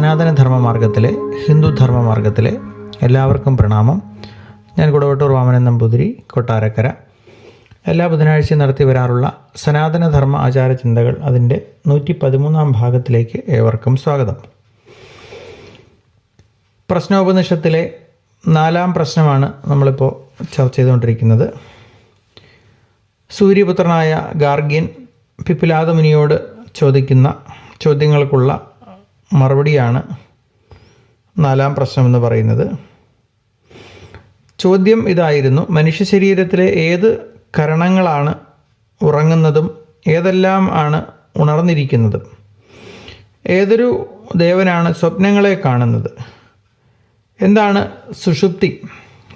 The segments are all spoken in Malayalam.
സനാതന മാർഗത്തിലെ ഹിന്ദു മാർഗത്തിലെ എല്ലാവർക്കും പ്രണാമം. ഞാൻ കുടവട്ടൂർ വാമനൻ നമ്പൂതിരി കൊട്ടാരക്കര. എല്ലാ ബുധനാഴ്ചയും നടത്തി വരാറുള്ള സനാതന ധർമ്മ ആചാര ചിന്തകൾ അതിന്റെ നൂറ്റി പതിമൂന്നാം ഭാഗത്തിലേക്ക് ഏവർക്കും സ്വാഗതം. പ്രശ്നോപനിഷത്തിലെ നാലാം പ്രശ്നമാണ് നമ്മളിപ്പോൾ ചർച്ച ചെയ്തുകൊണ്ടിരിക്കുന്നത്. സൂര്യപുത്രനായ ഗാർഗ്യൻ പിപ്പിലാദ മുനിയോട് ചോദിക്കുന്ന ചോദ്യങ്ങൾക്കുള്ള മറുപടിയാണ് നാലാം പ്രശ്നം എന്ന് പറയുന്നത്. ചോദ്യം ഇതായിരുന്നു. മനുഷ്യ ശരീരത്തിലെ ഏത് കരണങ്ങളാണ് ഉറങ്ങുന്നതും ഏതെല്ലാം ആണ് ഉണർന്നിരിക്കുന്നതും? ഏതൊരു ദേവനാണ് സ്വപ്നങ്ങളെ കാണുന്നത്? എന്താണ് സുഷുപ്തി?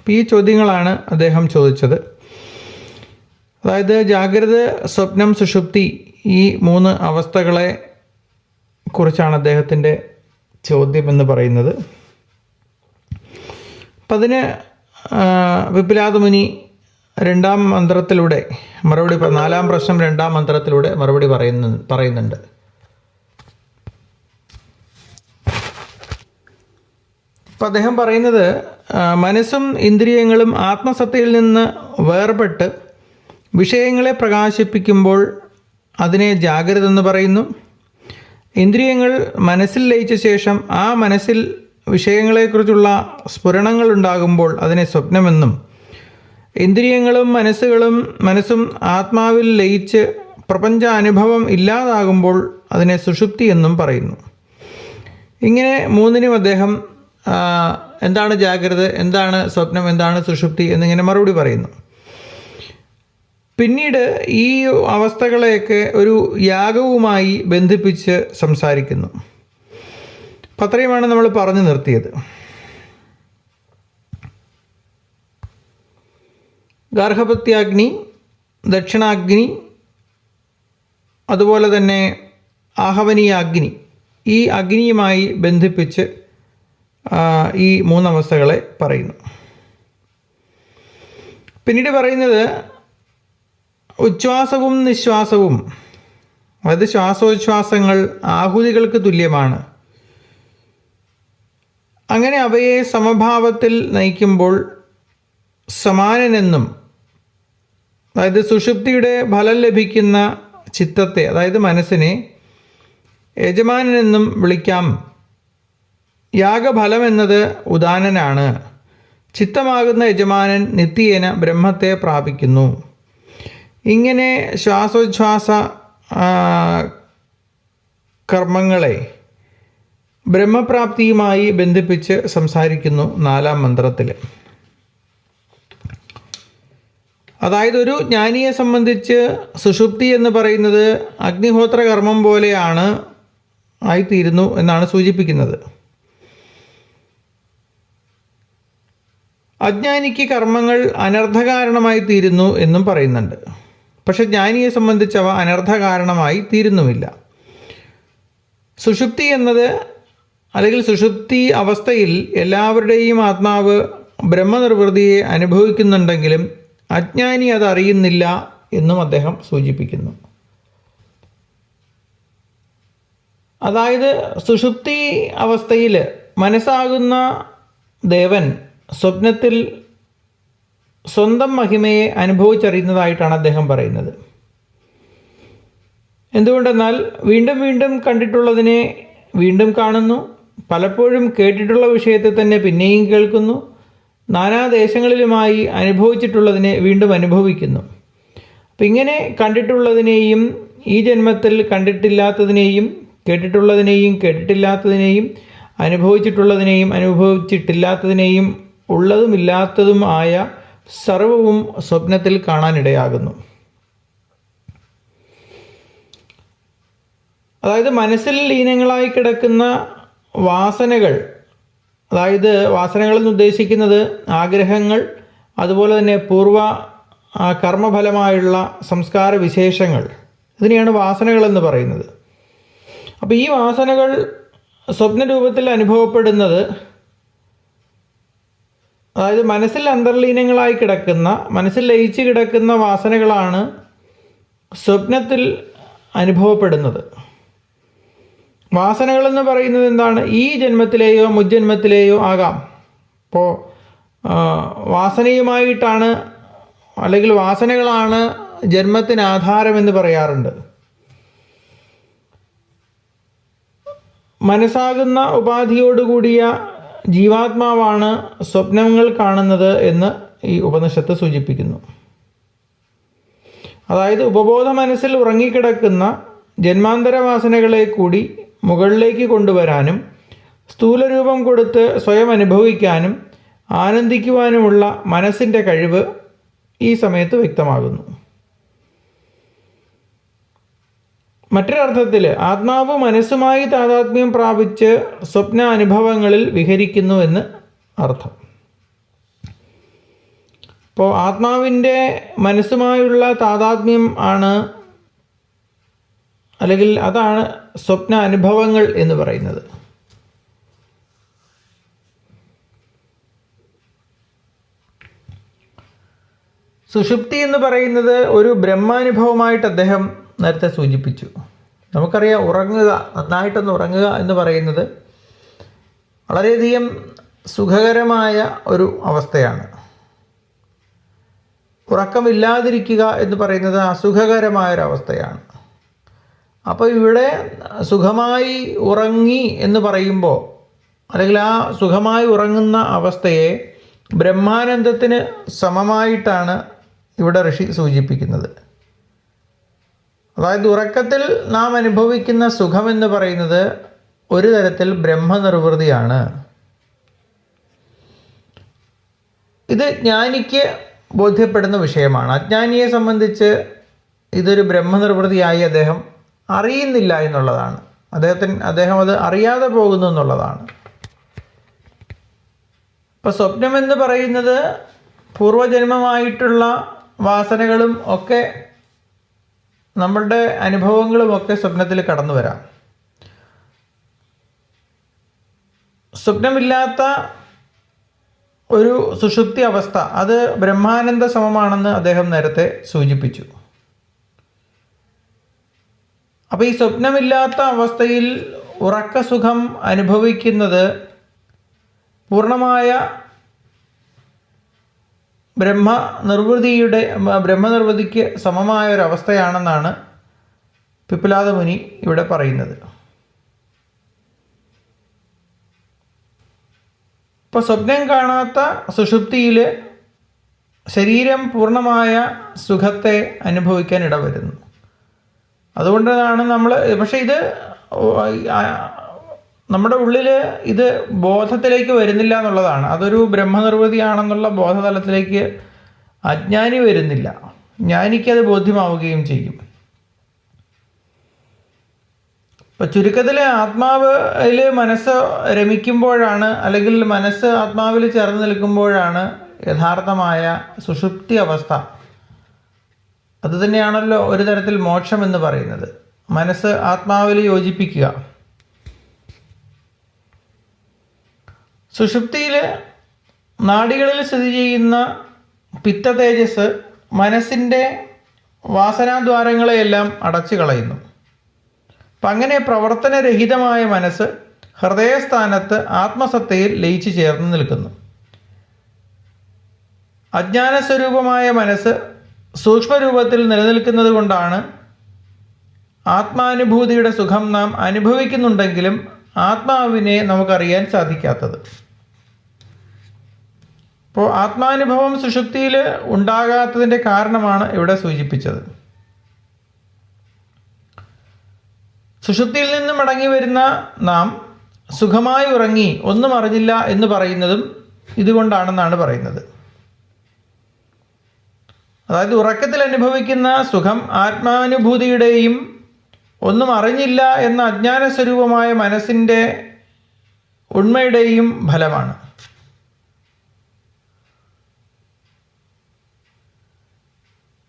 ഈ ചോദ്യങ്ങളാണ് അദ്ദേഹം ചോദിച്ചത്. അതായത് ജാഗ്രത സ്വപ്നം സുഷുപ്തി ഈ മൂന്ന് അവസ്ഥകളെ കുറിച്ചാണ് അദ്ദേഹത്തിന്റെ ചോദ്യം എന്ന് പറയുന്നത്. അപ്പം അതിന് വിപിലാദ മുനി രണ്ടാം മന്ത്രത്തിലൂടെ മറുപടി നാലാം പ്രശ്നം രണ്ടാം മന്ത്രത്തിലൂടെ മറുപടി പറയുന്നു പറയുന്നുണ്ട്. അപ്പം അദ്ദേഹം പറയുന്നത് മനസ്സും ഇന്ദ്രിയങ്ങളും ആത്മസത്തയിൽ നിന്ന് വേർപെട്ട് വിഷയങ്ങളെ പ്രകാശിപ്പിക്കുമ്പോൾ അതിനെ ജാഗ്രത എന്ന് പറയുന്നു. ഇന്ദ്രിയങ്ങൾ മനസ്സിൽ ലയിച്ച ശേഷം ആ മനസ്സിൽ വിഷയങ്ങളെക്കുറിച്ചുള്ള സ്ഫുരണങ്ങൾ ഉണ്ടാകുമ്പോൾ അതിനെ സ്വപ്നമെന്നും ഇന്ദ്രിയങ്ങളും മനസ്സുകളും മനസ്സും ആത്മാവിൽ ലയിച്ച് പ്രപഞ്ച അനുഭവം ഇല്ലാതാകുമ്പോൾ അതിനെ സുഷുപ്തി എന്നും പറയുന്നു. ഇങ്ങനെ മൂന്നിനും അദ്ദേഹം എന്താണ് ജാഗ്രത എന്താണ് സ്വപ്നം എന്താണ് സുഷുപ്തി എന്നിങ്ങനെ മറുപടി പറയുന്നു. പിന്നീട് ഈ അവസ്ഥകളെയൊക്കെ ഒരു യാഗവുമായി ബന്ധിപ്പിച്ച് സംസാരിക്കുന്നു. അപ്പം അത്രയുമാണ് നമ്മൾ പറഞ്ഞു നിർത്തിയത്. ഗാർഹപത്യാഗ്നി ദക്ഷിണാഗ്നി അതുപോലെ തന്നെ ആഹവനീയ അഗ്നി ഈ അഗ്നിയുമായി ബന്ധിപ്പിച്ച് ഈ മൂന്നവസ്ഥകളെ പറയുന്നു. പിന്നീട് പറയുന്നത് ഉച്ഛ്വാസവും നിശ്വാസവും. അതായത് ശ്വാസോച്ഛ്വാസങ്ങൾ ആഹുതികൾക്ക് തുല്യമാണ്. അങ്ങനെ അവയെ സമഭാവത്തിൽ നയിക്കുമ്പോൾ സമാനനെന്നും അതായത് സുഷുപ്തിയുടെ ഫലം ലഭിക്കുന്ന ചിത്തത്തെ അതായത് മനസ്സിനെ യജമാനനെന്നും വിളിക്കാം. യാഗഫലം എന്നത് ഉദാനനാണ് ചിത്തമാകുന്ന യജമാനൻ നിത്യേന ബ്രഹ്മത്തെ പ്രാപിക്കുന്നു. ഇങ്ങനെ ശ്വാസോച്ഛ്വാസ കർമ്മങ്ങളെ ബ്രഹ്മപ്രാപ്തിയുമായി ബന്ധിപ്പിച്ച് സംസാരിക്കുന്നു നാലാം മന്ത്രത്തിൽ അതായത് ഒരു ജ്ഞാനിയെ സംബന്ധിച്ച് സുഷുപ്തി എന്ന് പറയുന്നത് അഗ്നിഹോത്ര കർമ്മം പോലെയാണ് ആയിത്തീരുന്നു എന്നാണ് സൂചിപ്പിക്കുന്നത്. അജ്ഞാനിക്ക് കർമ്മങ്ങൾ അനർത്ഥകാരണമായി തീരുന്നു എന്നും പറയുന്നുണ്ട്. പക്ഷെ ജ്ഞാനിയെ സംബന്ധിച്ചവ അനർത്ഥ കാരണമായി തീരുന്നുമില്ല. സുഷുപ്തി എന്നത് അല്ലെങ്കിൽ സുഷുപ്തി അവസ്ഥയിൽ എല്ലാവരുടെയും ആത്മാവ് ബ്രഹ്മനിർവൃതിയെ അനുഭവിക്കുന്നുണ്ടെങ്കിലും അജ്ഞാനി അത് അറിയുന്നില്ല എന്നും അദ്ദേഹം സൂചിപ്പിക്കുന്നു. അതായത് സുഷുപ്തി അവസ്ഥയിൽ മനസ്സാകുന്ന ദേവൻ സ്വപ്നത്തിൽ സ്വന്തം മഹിമയെ അനുഭവിച്ചറിയുന്നതായിട്ടാണ് അദ്ദേഹം പറയുന്നത്. എന്തുകൊണ്ടെന്നാൽ വീണ്ടും വീണ്ടും കണ്ടിട്ടുള്ളതിനെ വീണ്ടും കാണുന്നു. പലപ്പോഴും കേട്ടിട്ടുള്ള വിഷയത്തെ തന്നെ പിന്നെയും കേൾക്കുന്നു. നാനാദേശങ്ങളിലുമായി അനുഭവിച്ചിട്ടുള്ളതിനെ വീണ്ടും അനുഭവിക്കുന്നു. അപ്പം ഇങ്ങനെ കണ്ടിട്ടുള്ളതിനെയും ഈ ജന്മത്തിൽ കണ്ടിട്ടില്ലാത്തതിനെയും കേട്ടിട്ടുള്ളതിനെയും കേട്ടിട്ടില്ലാത്തതിനെയും അനുഭവിച്ചിട്ടുള്ളതിനെയും അനുഭവിച്ചിട്ടില്ലാത്തതിനെയും ഉള്ളതും ഇല്ലാത്തതും ആയ സർവവും സ്വപ്നത്തിൽ കാണാനിടയാകുന്നു. അതായത് മനസ്സിൽ ലീനങ്ങളായി കിടക്കുന്ന വാസനകൾ അതായത് വാസനകൾ എന്ന് ഉദ്ദേശിക്കുന്നത് ആഗ്രഹങ്ങൾ അതുപോലെ തന്നെ പൂർവ കർമ്മഫലമായുള്ള സംസ്കാര വിശേഷങ്ങൾ. ഇതിനെയാണ് വാസനകൾ എന്ന് പറയുന്നത്. അപ്പോൾ ഈ വാസനകൾ സ്വപ്ന രൂപത്തിൽ അനുഭവപ്പെടുന്നത് അതായത് മനസ്സിൽ അന്തർലീനങ്ങളായി കിടക്കുന്ന മനസ്സിൽ ലയിച്ച് കിടക്കുന്ന വാസനകളാണ് സ്വപ്നത്തിൽ അനുഭവപ്പെടുന്നത്. വാസനകളെന്ന് പറയുന്നത് എന്താണ്? ഈ ജന്മത്തിലെയോ മുജ്ജന്മത്തിലെയോ ആകാം. ഇപ്പോൾ വാസനയുമായിട്ടാണ് അല്ലെങ്കിൽ വാസനകളാണ് ജന്മത്തിന് ആധാരമെന്ന് പറയാറുണ്ട്. മനസ്സാകുന്ന ഉപാധിയോടുകൂടിയ ജീവാത്മാവാണ് സ്വപ്നങ്ങൾ കാണുന്നത് എന്ന് ഈ ഉപനിഷത്ത് സൂചിപ്പിക്കുന്നു. അതായത് ഉപബോധ മനസ്സിൽ ഉറങ്ങിക്കിടക്കുന്ന ജന്മാന്തര വാസനകളെ കൂടി മുകളിലേക്ക് കൊണ്ടുവരാനും സ്ഥൂലരൂപം കൊടുത്ത് സ്വയം അനുഭവിക്കാനും ആനന്ദിക്കുവാനുമുള്ള മനസ്സിന്റെ കഴിവ് ഈ സമയത്ത് വ്യക്തമാകുന്നു. മറ്റൊരർത്ഥത്തിൽ ആത്മാവ് മനസ്സുമായി താതാത്മ്യം പ്രാപിച്ച് സ്വപ്ന അനുഭവങ്ങളിൽ വിഹരിക്കുന്നു എന്ന് അർത്ഥം. അപ്പോൾ ആത്മാവിന്റെ മനസ്സുമായുള്ള താതാത്മ്യം ആണ് അല്ലെങ്കിൽ അതാണ് സ്വപ്ന അനുഭവങ്ങൾ എന്ന് പറയുന്നത്. സുഷുപ്തി എന്ന് പറയുന്നത് ഒരു ബ്രഹ്മാനുഭവമായിട്ട് അദ്ദേഹം നേരത്തെ സൂചിപ്പിച്ചു. നമുക്കറിയാം ഉറങ്ങുക നന്നായിട്ടൊന്ന് ഉറങ്ങുക എന്ന് പറയുന്നത് വളരെയധികം സുഖകരമായ ഒരു അവസ്ഥയാണ്. ഉറക്കമില്ലാതിരിക്കുക എന്ന് പറയുന്നത് അസുഖകരമായൊരവസ്ഥയാണ് അപ്പോൾ ഇവിടെ സുഖമായി ഉറങ്ങി എന്ന് പറയുമ്പോൾ അല്ലെങ്കിൽ ആ സുഖമായി ഉറങ്ങുന്ന അവസ്ഥയെ ബ്രഹ്മാനന്ദത്തിന് സമമായിട്ടാണ് ഇവിടെ ഋഷി സൂചിപ്പിക്കുന്നത്. അതായത് ഉറക്കത്തിൽ നാം അനുഭവിക്കുന്ന സുഖമെന്ന് പറയുന്നത് ഒരു തരത്തിൽ ബ്രഹ്മനിർവൃതിയാണ്. ഇത് ജ്ഞാനിക്ക് ബോധ്യപ്പെടുന്ന വിഷയമാണ്. അജ്ഞാനിയെ സംബന്ധിച്ച് ഇതൊരു ബ്രഹ്മനിർവൃതിയായി അദ്ദേഹം അറിയുന്നില്ല എന്നുള്ളതാണ്. അദ്ദേഹത്തിന് അദ്ദേഹം അത് അറിയാതെ പോകുന്നു എന്നുള്ളതാണ്. ഇപ്പം സ്വപ്നമെന്ന് പറയുന്നത് പൂർവജന്മമായിട്ടുള്ള വാസനകളും ഒക്കെ നമ്മളുടെ അനുഭവങ്ങളുമൊക്കെ സ്വപ്നത്തിൽ കടന്നു വരാം. സ്വപ്നമില്ലാത്ത ഒരു സുഷുപ്തി അവസ്ഥ അത് ബ്രഹ്മാനന്ദ സമമാണെന്ന് അദ്ദേഹം നേരത്തെ സൂചിപ്പിച്ചു. അപ്പോൾ ഈ സ്വപ്നമില്ലാത്ത അവസ്ഥയിൽ ഉറക്കസുഖം അനുഭവിക്കുന്നത് പൂർണമായ ബ്രഹ്മ നിർവൃതിയുടെ ബ്രഹ്മനിർവൃതിക്ക് സമമായ ഒരു അവസ്ഥയാണെന്നാണ് പിപ്പിലാദ മുനി ഇവിടെ പറയുന്നത്. ഇപ്പോൾ സ്വപ്നം കാണാത്ത സുഷുപ്തിയിൽ ശരീരം പൂർണമായ സുഖത്തെ അനുഭവിക്കാൻ ഇടവരുന്നു. അതുകൊണ്ടാണ് നമ്മൾ പക്ഷേ ഇത് നമ്മുടെ ഉള്ളിൽ ഇത് ബോധത്തിലേക്ക് വരുന്നില്ല എന്നുള്ളതാണ്. അതൊരു ബ്രഹ്മനിർവൃതിയാണെന്നുള്ള ബോധതലത്തിലേക്ക് അജ്ഞാനി വരുന്നില്ല. ജ്ഞാനിക്കത് ബോധ്യമാവുകയും ചെയ്യും. ഇപ്പം ചുരുക്കത്തിൽ ആത്മാവിൽ മനസ്സ് രമിക്കുമ്പോഴാണ് അല്ലെങ്കിൽ മനസ്സ് ആത്മാവിൽ ചേർന്ന് നിൽക്കുമ്പോഴാണ് യഥാർത്ഥമായ സുഷുപ്തി അവസ്ഥ. അതുതന്നെയാണല്ലോ ഒരു തരത്തിൽ മോക്ഷം എന്ന് പറയുന്നത്. മനസ്സ് ആത്മാവിൽ യോജിപ്പിക്കുക. സുഷുപ്തിയിൽ നാഡികളിൽ സ്ഥിതി ചെയ്യുന്ന പിത്ത തേജസ് മനസ്സിന്റെ വാസനാദ്വാരങ്ങളെയെല്ലാം അടച്ചു കളയുന്നു. അപ്പം അങ്ങനെ പ്രവർത്തനരഹിതമായ മനസ്സ് ഹൃദയസ്ഥാനത്ത് ആത്മസത്തയിൽ ലയിച്ചു ചേർന്ന് നിൽക്കുന്നു. അജ്ഞാന സ്വരൂപമായ മനസ്സ് സൂക്ഷ്മരൂപത്തിൽ നിലനിൽക്കുന്നത് കൊണ്ടാണ് ആത്മാനുഭൂതിയുടെ സുഖം നാം അനുഭവിക്കുന്നുണ്ടെങ്കിലും ആത്മാവിനെ നമുക്കറിയാൻ സാധിക്കാത്തത്. അപ്പോൾ ആത്മാനുഭവം സുഷുപ്തിയിൽ ഉണ്ടാകാത്തതിന്റെ കാരണമാണ് ഇവിടെ സൂചിപ്പിച്ചത്. സുഷുപ്തിയിൽ നിന്ന് മടങ്ങി വരുന്ന നാം സുഖമായി ഉറങ്ങി ഒന്നും അറിഞ്ഞില്ല എന്ന് പറയുന്നതും ഇതുകൊണ്ടാണെന്നാണ് പറയുന്നത്. അതായത് ഉറക്കത്തിൽ അനുഭവിക്കുന്ന സുഖം ആത്മാനുഭൂതിയുടെയും ഒന്നും അറിഞ്ഞില്ല എന്ന അജ്ഞാന സ്വരൂപമായ മനസ്സിന്റെ ഉണ്മയുടെയും ഫലമാണ്.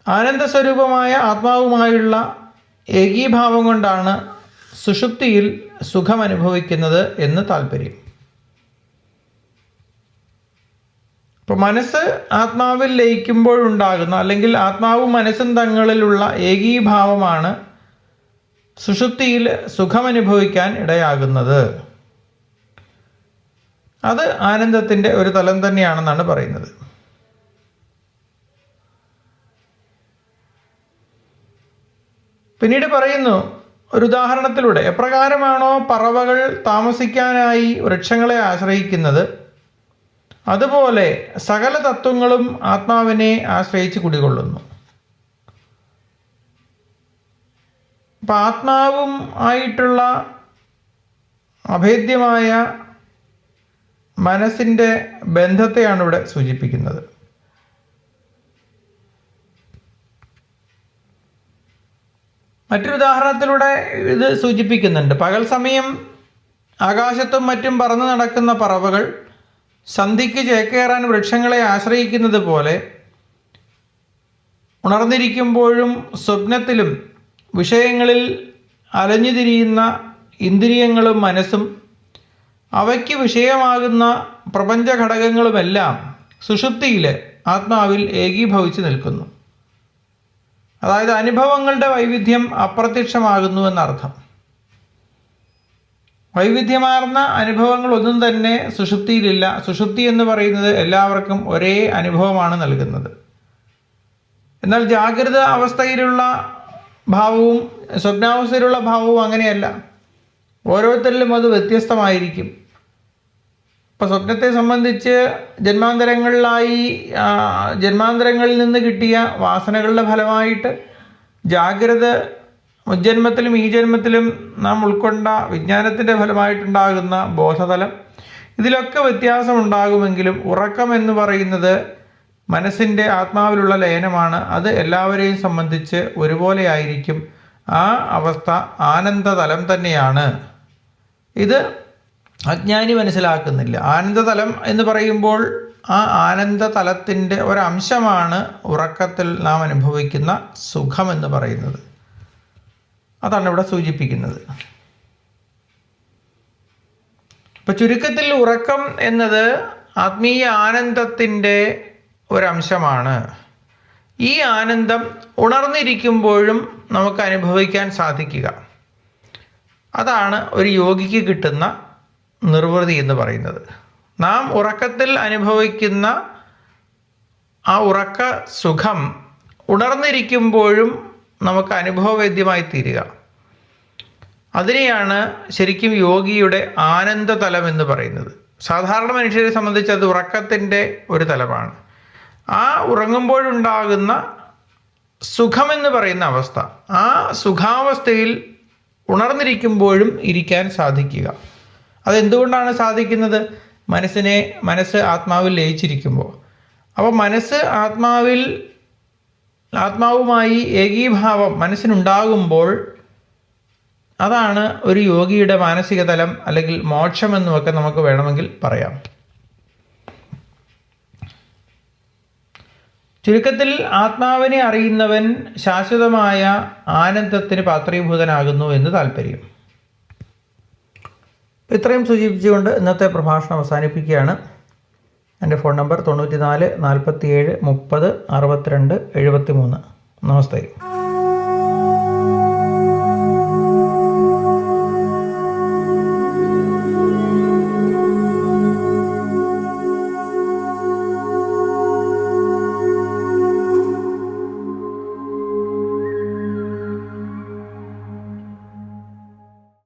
ആനന്ദസ്വരൂപമായ ആത്മാവുമായുള്ള ഏകീഭാവം കൊണ്ടാണ് സുഷുപ്തിയിൽ സുഖമനുഭവിക്കുന്നത് എന്ന് താല്പര്യം ഇപ്പോൾ മനസ്സ് ആത്മാവിൽ ലയിക്കുമ്പോഴുണ്ടാകുന്ന അല്ലെങ്കിൽ ആത്മാവും മനസ്സും തങ്ങളിലുള്ള ഏകീഭാവമാണ് സുഷുപ്തിയിൽ സുഖമനുഭവിക്കാൻ ഇടയാകുന്നത്. അത് ആനന്ദത്തിന്റെ ഒരു തലം തന്നെയാണെന്നാണ് പറയുന്നത്. പിന്നീട് പറയുന്നു ഒരു ഉദാഹരണത്തിലൂടെ എപ്രകാരമാണോ പറവകൾ താമസിക്കാനായി വൃക്ഷങ്ങളെ ആശ്രയിക്കുന്നത്? അതുപോലെ സകല തത്വങ്ങളും ആത്മാവിനെ ആശ്രയിച്ച് കുടികൊള്ളുന്നു. അപ്പം ആത്മാവും ആയിട്ടുള്ള അഭേദ്യമായ മനസ്സിന്റെ ബന്ധത്തെയാണ് ഇവിടെ സൂചിപ്പിക്കുന്നത്. മറ്റൊരു ഉദാഹരണത്തിലൂടെ ഇത് സൂചിപ്പിക്കുന്നുണ്ട്. പകൽ സമയം ആകാശത്തും മറ്റും പറന്നു നടക്കുന്ന പറവകൾ സന്ധിക്ക് ചേക്കേറാൻ വൃക്ഷങ്ങളെ ആശ്രയിക്കുന്നത് പോലെ ഉണർന്നിരിക്കുമ്പോഴും സ്വപ്നത്തിലും വിഷയങ്ങളിൽ അലഞ്ഞു തിരിയുന്ന ഇന്ദ്രിയങ്ങളും മനസ്സും അവയ്ക്ക് വിഷയമാകുന്ന പ്രപഞ്ച ഘടകങ്ങളുമെല്ലാം സുഷുപ്തിയിൽ ആത്മാവിൽ ഏകീഭവിച്ച് നിൽക്കുന്നു. അതായത് അനുഭവങ്ങളുടെ വൈവിധ്യം അപ്രത്യക്ഷമാകുന്നു എന്നർത്ഥം. വൈവിധ്യമാർന്ന അനുഭവങ്ങളൊന്നും തന്നെ സുഷുപ്തിയിലില്ല. സുഷുപ്തി എന്ന് പറയുന്നത് എല്ലാവർക്കും ഒരേ അനുഭവമാണ് നൽകുന്നത്. എന്നാൽ ജാഗ്രത അവസ്ഥയിലുള്ള ഭാവവും സ്വപ്നാവസ്ഥയിലുള്ള ഭാവവും അങ്ങനെയല്ല. ഓരോരുത്തരിലും അത് വ്യത്യസ്തമായിരിക്കും. ഇപ്പോൾ സ്വപ്നത്തെ സംബന്ധിച്ച് ജന്മാന്തരങ്ങളിലായി ജന്മാന്തരങ്ങളിൽ നിന്ന് കിട്ടിയ വാസനകളുടെ ഫലമായിട്ട് ജാഗ്രത മുജ്ജന്മത്തിലും ഈ ജന്മത്തിലും നാം ഉൾക്കൊണ്ട വിജ്ഞാനത്തിന്റെ ഫലമായിട്ടുണ്ടാകുന്ന ബോധതലം. ഇതിലൊക്കെ വ്യത്യാസമുണ്ടാകുമെങ്കിലും ഉറക്കം എന്ന് പറയുന്നത് മനസ്സിന്റെ ആത്മാവിലുള്ള ലയനമാണ്. അത് എല്ലാവരെയും സംബന്ധിച്ച് ഒരുപോലെ ആയിരിക്കും ആ അവസ്ഥ ആനന്ദതലം തന്നെയാണ്. ഇത് അജ്ഞാനി മനസ്സിലാക്കുന്നില്ല. ആനന്ദതലം എന്ന് പറയുമ്പോൾ ആ ആനന്ദതലത്തിന്റെ ഒരംശമാണ് ഉറക്കത്തിൽ നാം അനുഭവിക്കുന്ന സുഖം എന്ന് പറയുന്നത്. അതാണ് ഇവിടെ സൂചിപ്പിക്കുന്നത്. ഇപ്പം ചുരുക്കത്തിൽ ഉറക്കം എന്നത് ആത്മീയ ആനന്ദത്തിന്റെ ഒരംശമാണ്. ഈ ആനന്ദം ഉണർന്നിരിക്കുമ്പോഴും നമുക്ക് അനുഭവിക്കാൻ സാധിക്കുക. അതാണ് ഒരു യോഗിക്ക് കിട്ടുന്ന നിർവൃതി എന്ന് പറയുന്നത്. നാം ഉറക്കത്തിൽ അനുഭവിക്കുന്ന ആ ഉറക്ക സുഖം ഉണർന്നിരിക്കുമ്പോഴും നമുക്ക് അനുഭവവേദ്യമായി തീരുക. അതിനെയാണ് ശരിക്കും യോഗിയുടെ ആനന്ദ തലം എന്ന് പറയുന്നത്. സാധാരണ മനുഷ്യരെ സംബന്ധിച്ച് അത് ഉറക്കത്തിന്റെ ഒരു തലമാണ്. ആ ഉറങ്ങുമ്പോഴുണ്ടാകുന്ന സുഖമെന്ന് പറയുന്ന അവസ്ഥ. ആ സുഖാവസ്ഥയിൽ ഉണർന്നിരിക്കുമ്പോഴും ഇരിക്കാൻ സാധിക്കുക. അതെന്തുകൊണ്ടാണ് സാധിക്കുന്നത്? മനസ്സിനെ മനസ്സ് ആത്മാവിൽ ലയിച്ചിരിക്കുമ്പോൾ. അപ്പോൾ മനസ്സ് ആത്മാവിൽ ആത്മാവുമായി ഏകീഭാവം മനസ്സിനുണ്ടാകുമ്പോൾ അതാണ് ഒരു യോഗിയുടെ മാനസിക തലം അല്ലെങ്കിൽ മോക്ഷം എന്നുമൊക്കെ നമുക്ക് വേണമെങ്കിൽ പറയാം. ചുരുക്കത്തിൽ ആത്മാവിനെ അറിയുന്നവൻ ശാശ്വതമായ ആനന്ദത്തിന് പാത്രീഭൂതനാകുന്നു എന്ന് താല്പര്യം ഇത്രയും സൂചിപ്പിച്ചുകൊണ്ട് ഇന്നത്തെ പ്രഭാഷണം അവസാനിപ്പിക്കുകയാണ്. എന്റെ ഫോൺ നമ്പർ തൊണ്ണൂറ്റി നാല് നാൽപ്പത്തി ഏഴ് മുപ്പത് അറുപത്തിരണ്ട് എഴുപത്തി മൂന്ന് നമസ്തേ.